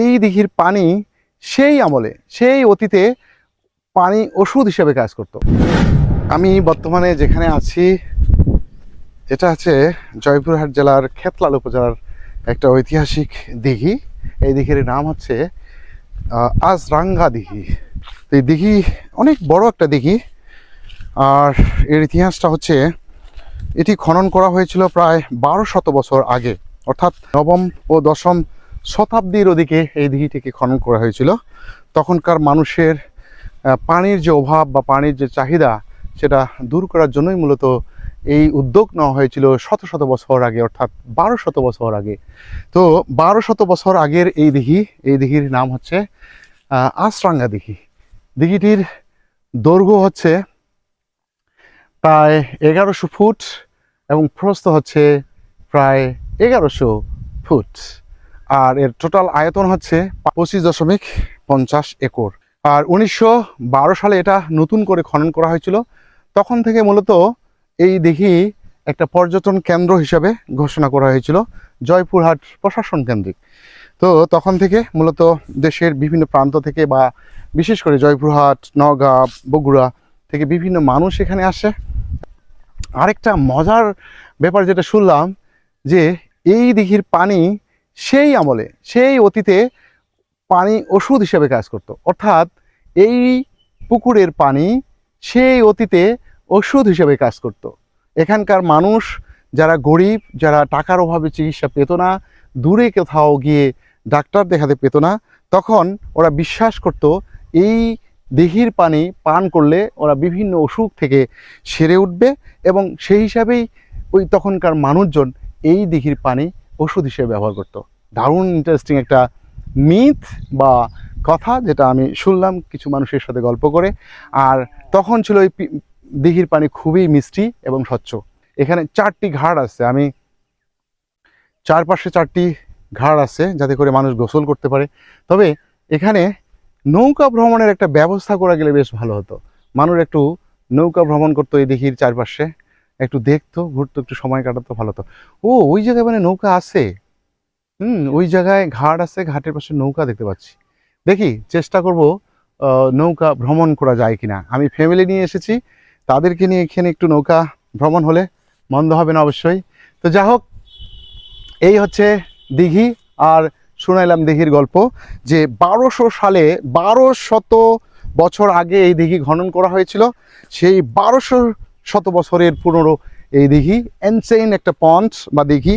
এই দিঘির পানি সেই আমলে, সেই অতীতে পানি ওষুধ হিসেবে কাজ করত। আমি বর্তমানে যেখানে আছি, এটা আছে জয়পুরহাট জেলার খেতলাল উপজেলার একটা ঐতিহাসিক দিঘি। এই দিঘির নাম হচ্ছে আজরাঙ্গা দিঘি। তো এই দিঘি অনেক বড় একটা দিঘি। আর এর ইতিহাসটা হচ্ছে, এটি খনন করা হয়েছিল প্রায় বারো শত বছর আগে। অর্থাৎ নবম ও দশম শতাব্দীর ওদিকে এই দিঘিটিকে খনন করা হয়েছিল। তখনকার মানুষের পানির যে অভাব বা পানির যে চাহিদা, সেটা দূর করার জন্যই মূলত এই উদ্যোগ নেওয়া হয়েছিল শত শত বছর আগে, অর্থাৎ বারো শত বছর আগে। তো বারো শত বছর আগের এই দিঘি, এই দিঘির নাম হচ্ছে আশরাঙ্গা দিঘি। দিঘিটির দৈর্ঘ্য হচ্ছে প্রায় এগারোশো ফুট এবং প্রস্থ হচ্ছে প্রায় এগারোশো ফুট। আর এর টোটাল আয়তন হচ্ছে পঁচিশ দশমিক পঞ্চাশ একর। আর উনিশশো বারো সালে এটা নতুন করে খনন করা হয়েছিল। তখন থেকে মূলত এই দিঘি একটা পর্যটন কেন্দ্র হিসাবে ঘোষণা করা হয়েছিল, জয়পুরহাট প্রশাসন কেন্দ্রিক। তো তখন থেকে মূলত দেশের বিভিন্ন প্রান্ত থেকে বা বিশেষ করে জয়পুরহাট, নওগাঁ, বগুড়া থেকে বিভিন্ন মানুষ এখানে আসে। আরেকটা মজার ব্যাপার যেটা শুনলাম যে এই দিঘির পানি সেই আমলে, সেই অতীতে পানি ওষুধ হিসেবে কাজ করত। অর্থাৎ এই পুকুরের পানি সেই অতীতে ওষুধ হিসেবে কাজ করত। এখানকার মানুষ যারা গরিব, যারা টাকার অভাবে চিকিৎসা পেত না, দূরে কোথাও গিয়ে ডাক্তার দেখাতে পেত না, তখন ওরা বিশ্বাস করত এই দিঘির পানি পান করলে ওরা বিভিন্ন অসুখ থেকে সেরে উঠবে এবং সেই হিসাবেই ওই তখনকার মানুষজন এই দিঘির পানি ওষুধ হিসেবে ব্যবহার করত। দারুণ ইন্টারেস্টিং একটা মিথ বা কথা যেটা আমি শুনলাম কিছু মানুষের সাথে গল্প করে। আর তখন ছিল ওই দিঘির পানি খুবই মিষ্টি এবং স্বচ্ছ। এখানে চারটি ঘাট আছে। আমি চারপাশে চারটি ঘাট আছে যাতে করে মানুষ গোসল করতে পারে। তবে এখানে নৌকা ভ্রমণের একটা ব্যবস্থা করা গেলে বেশ ভালো হতো। মানুষ একটু নৌকা ভ্রমণ করতো এই দিঘির চারপাশে। একটু দেখতো, ঘুরতো, একটু সময় কাটাতো, ভালো হতো ও, ওই জায়গায় মানে নৌকা আছে? হুম, ওই জায়গায় ঘাট আছে, ঘাটের পাশে নৌকা দেখতে পাচ্ছি। দেখি, চেষ্টা করব নৌকা ভ্রমণ করা যায় কিনা। আমি ফ্যামিলি নিয়ে এসেছি, তাদেরকে নিয়ে এখানে একটু নৌকা ভ্রমণ হলে মন্দ হবে না অবশ্যই। তো যা হোক, এই হচ্ছে দিঘি, আর শুনাইলাম দিঘির গল্প, যে বারোশো সালে বারো শত বছর আগে এই দিঘি খনন করা হয়েছিল। সেই বারোশো শত বছরের পুরনো এই দিঘি। এনসেইন একটা পন্ড বা দিঘি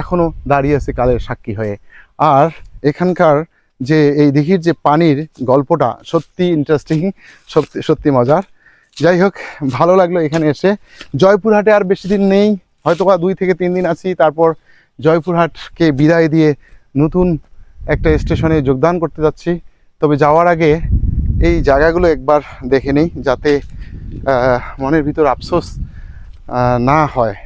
এখনও দাঁড়িয়ে আছে কালের সাক্ষী হয়ে। আর এখানকার যে এই দিঘির যে পানির গল্পটা সত্যি ইন্টারেস্টিং সত্যি সত্যি মজার। যাই হোক, ভালো লাগল এখানে এসে। জয়পুরহাটে আর বেশি দিন নেই। হয়তো বা দুই থেকে তিন দিন আছি, তারপর জয়পুরহাটকে বিদায় দিয়ে নতুন একটা স্টেশনে যোগদান করতে যাচ্ছি। তবে যাওয়ার আগে এই জায়গাগুলো একবার দেখে নিই, যাতে মনের ভিতর আফসোস না হয়।